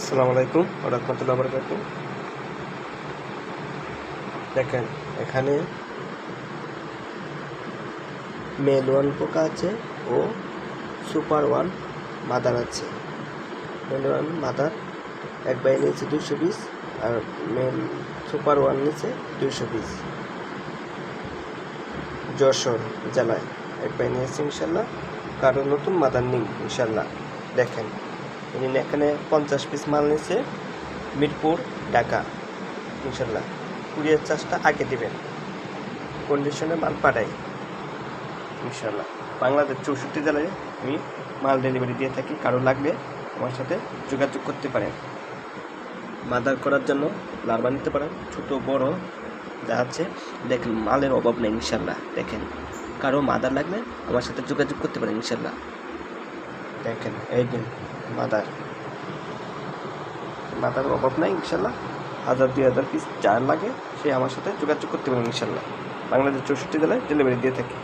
আসসালামু আলাইকুম রহমতুল্লাহ বরকাত দেখেন, এখানে মেল ওয়ান পোকা আছে ও সুপার ওয়ান মাদার আছে। মেল ওয়ান মাদার এক বাই নিচে দুশো পিস আর মেল সুপার ওয়ান নিচে দুশো পিস যশোর জেলায় এক বাই নিয়েছে ইনশাল্লাহ, কারও নতুন মাদার নেই ইনশাল্লাহ। দেখেন ইনি এখানে পঞ্চাশ পিস মাল নিয়েছে। মিরপুর, ঢাকা, ইনশাল্লাহ। কুরিয়ার চার্জটা আগে দিবেন। কন্ডিশনে মাল পাঠাই। ইনশাল্লাহ। বাংলাদেশ চৌষট্টি জেলায় আমি মাল ডেলিভারি দিয়ে থাকি। কারও লাগলে আমার সাথে যোগাযোগ করতে পারেন। মাদার করার জন্য লার্ভা নিতে পারেন। ছোট, বড় যা আছে। দেখেন, মালের অভাব নেই, ইনশাল্লাহ। দেখেন, কারও মাদার লাগলে আমার সাথে যোগাযোগ করতে পারেন, ইনশাল্লাহ। দেখেন, এই দিন মাদার। বাদার অভাব নাই, ইনশাল্লাহ। হাজার, দুই হাজার পিস যার লাগে সে আমার সাথে যোগাযোগ করতে পারেন ইনশাল্লাহ। বাংলাদেশ চৌষট্টি জেলায় ডেলিভারি দিয়ে থাকি।